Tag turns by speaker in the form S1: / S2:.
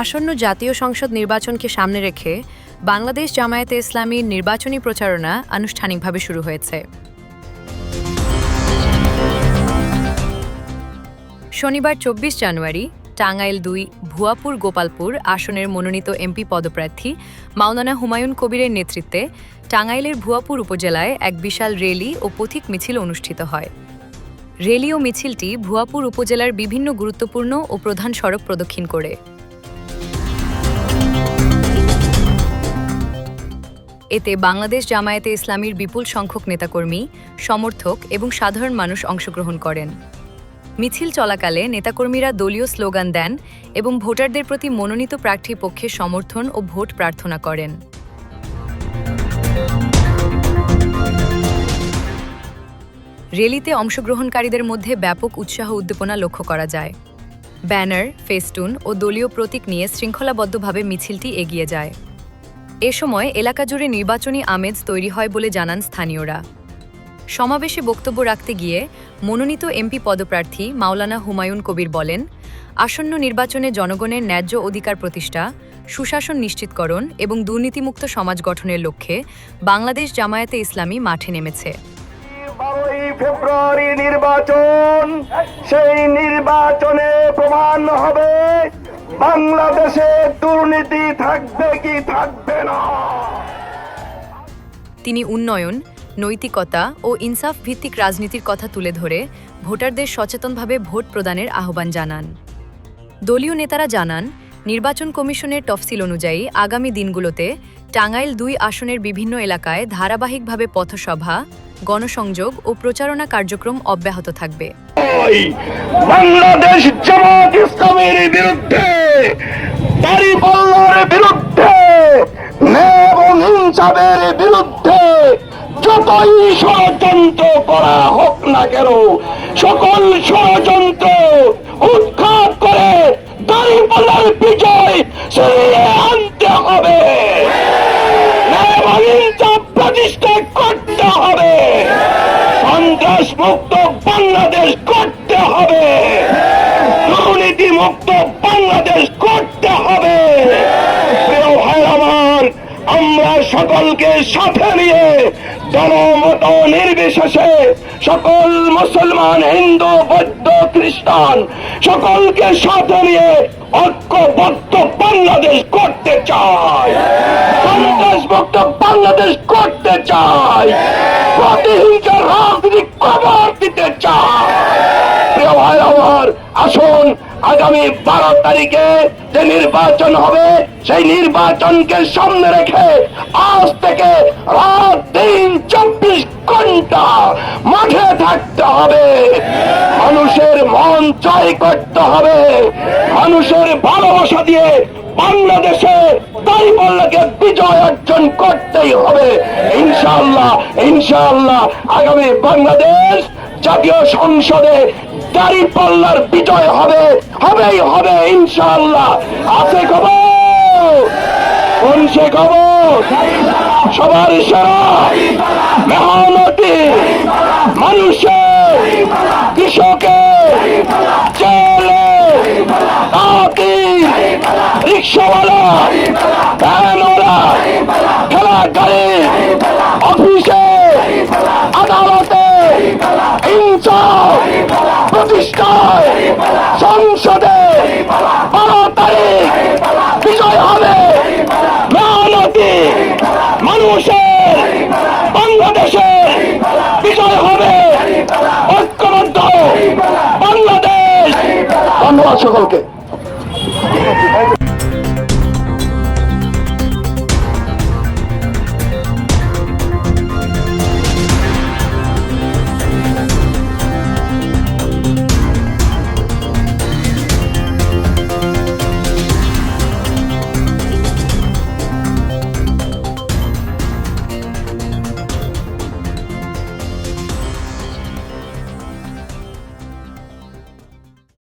S1: আসন্ন জাতীয় সংসদ নির্বাচনকে সামনে রেখে বাংলাদেশ জামায়াতে ইসলামীর নির্বাচনী প্রচারণা আনুষ্ঠানিকভাবে শুরু হয়েছে। শনিবার চব্বিশ জানুয়ারি, টাঙ্গাইল দুই, ভুয়াপুর, গোপালপুর আসনের মনোনীত এমপি পদপ্রার্থী মাওলানা হুমায়ুন কবিরের নেতৃত্বে টাঙ্গাইলের ভুয়াপুর উপজেলায় এক বিশাল রেলি ও পথিক মিছিল অনুষ্ঠিত হয়। রেলি ও মিছিলটি ভুয়াপুর উপজেলার বিভিন্ন গুরুত্বপূর্ণ ও প্রধান সড়ক প্রদক্ষিণ করে। এতে বাংলাদেশ জামায়াতে ইসলামীর বিপুল সংখ্যক নেতাকর্মী, সমর্থক এবং সাধারণ মানুষ অংশগ্রহণ করেন। মিছিল চলাকালে নেতাকর্মীরা দলীয় স্লোগান দেন এবং ভোটারদের প্রতি মনোনীত প্রার্থীর পক্ষে সমর্থন ও ভোট প্রার্থনা করেন। রেলিতে অংশগ্রহণকারীদের মধ্যে ব্যাপক উৎসাহ উদ্দীপনা লক্ষ্য করা যায়। ব্যানার, ফেস্টুন ও দলীয় প্রতীক নিয়ে শৃঙ্খলাবদ্ধভাবে মিছিলটি এগিয়ে যায়। এ সময় এলাকা জুড়ে নির্বাচনী আমেজ তৈরি হয় বলে জানান স্থানীয়রা। সমাবেশে বক্তব্য রাখতে গিয়ে মনোনীত এমপি পদপ্রার্থী মাওলানা হুমায়ুন কবির বলেন, আসন্ন নির্বাচনে জনগণের ন্যায্য অধিকার প্রতিষ্ঠা, সুশাসন নিশ্চিতকরণ এবং দুর্নীতিমুক্ত সমাজ গঠনের লক্ষ্যে বাংলাদেশ জামায়াতে ইসলামী মাঠে নেমেছে।
S2: বারোই ফেব্রুয়ারি নির্বাচন, সেই নির্বাচনে বাংলাদেশে দুর্নীতি থাকবে কি থাকবে না?
S1: তিনি উন্নয়ন, নৈতিকতা ও ইনসাফ ভিত্তিক রাজনীতির কথা তুলে ধরে ভোটারদের সচেতনভাবে ভোট প্রদানের আহ্বান জানান। দলীয় নেতারা জানান, নির্বাচন কমিশনের তফসিল অনুযায়ী আগামী দিনগুলোতে টাঙ্গাইল দুই আসনের বিভিন্ন এলাকায় ধারাবাহিকভাবে পথসভা গণসংযোগ ও প্রচারণা কার্যক্রম অব্যাহত থাকবে।
S2: বাংলাদেশ ইসলামের বিরুদ্ধে বিরুদ্ধে বিরুদ্ধে যতই ষড়যন্ত্র করা হোক না কেন, সকল ষড়যন্ত্র উৎখাত করে দাড়িপাল্লার বিজয় আনতে হবে। প্রতিষ্ঠা মুক্ত বাংলাদেশ করতে হবে। দুর্নীতি মুক্ত বাংলাদেশ করতে হবে। আমার, আমরা সকলকে সাথে নিয়ে দলমত নির্বিশেষে সকল মুসলমান, হিন্দু, বৌদ্ধ, খ্রিস্টান, সকলকে সাথে নিয়ে ঐক্যবদ্ধ বাংলাদেশ করতে চাই। সন্ত্রাস মুক্ত বাংলাদেশ করতে চাই। আসুন আগামী বারো তারিখে যে নির্বাচন হবে, সেই নির্বাচনকে সামনে রেখে আজ থেকে রাত দিন চব্বিশ ঘণ্টা মাঠে থাকতে হবে। মানুষের মন জয় করতে হবে। মানুষের ভালোবাসা দিয়ে বাংলাদেশে তাই বললাকে বিজয় অর্জন করতেই হবে। ইনশাআল্লাহ ইনশাআল্লাহ আগামী বাংলাদেশ জাতীয় সংসদে দাড়ি পাল্লার বিজয় হবে। হবেই হবে, ইনশাআল্লাহ। আছে খবর? কোন সে খবর? সবার ইশারা। মেহনতি। রিক্সাওয়ালা ভ্যানওয়ালা খেলা গাড়ি অফিসে, আদালতে ইনসাফ প্রতিষ্ঠায়, সংসদে, বারো তারিখ, বিজয় হবে। মেহনতি মানুষের বাংলাদেশের বিজয় হবে। ঐক্যবদ্ধ বাংলাদেশ। ধন্যবাদ সকলকে।